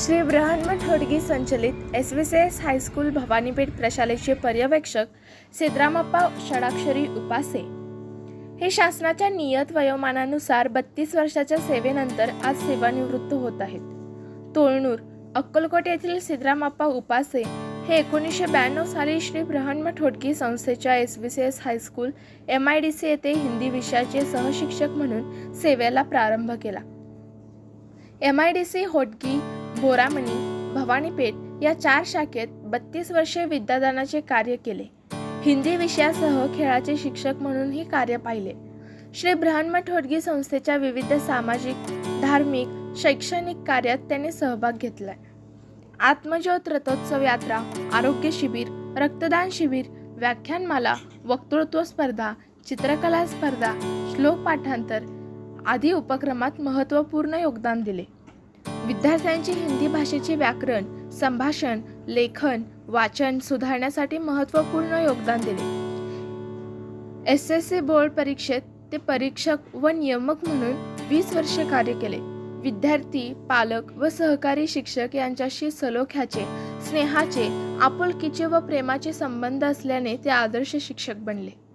श्री ब्रहन्म ठोडगी संचलित S V C S high school Bhavanipeth प्रशालेचे पर्यवेक्षक सिद्धरामप्पा षडाक्षरी उपासे. हे शासनाच्या नियत वयोमानानुसार बत्तीस वर्षाच्या सेवेनंतर आज सेवानिवृत्त होत आहेत. तोळणूर अक्कलकोट येथील सिद्धरामप्पा उपासे हे एकोणीसशे ब्याण्णव साली श्री ब्रहन्म ठोडगी संस्थेच्या S B C S high school M I D C येथे हिंदी विषयाचे सहशिक्षक म्हणून सेवेला प्रारंभ केला. M I D C Hotgi Boramani Bhavanipeth या चार शाखेत बत्तीस वर्षे विद्यादानाचे कार्य केले. हिंदी विषयासह खेळाचे शिक्षक म्हणूनही कार्य पाहिले. श्री ब्रह्मण्य ठोडगी संस्थेच्या विविध सामाजिक धार्मिक शैक्षणिक कार्यात त्यांनी सहभाग घेतलाय. आत्मज्योत रथोत्सव यात्रा आरोग्य शिबिर रक्तदान शिबिर व्याख्यानमाला वक्तृत्व स्पर्धा चित्रकला स्पर्धा श्लोक पाठांतर आदी उपक्रमात महत्त्वपूर्ण योगदान दिले. विद्यार्थ्यांची हिंदी भाषेचे व्याकरण संभाषण लेखन वाचन सुधारण्यासाठी महत्त्वपूर्ण योगदान दिले. एस एस सी बोर्ड परीक्षेत ते परीक्षक व नियमक म्हणून वीस वर्षे कार्य केले. विद्यार्थी पालक व सहकारी शिक्षक यांच्याशी सलोख्याचे स्नेहाचे आपुलकीचे व प्रेमाचे संबंध असल्याने ते आदर्श शिक्षक बनले.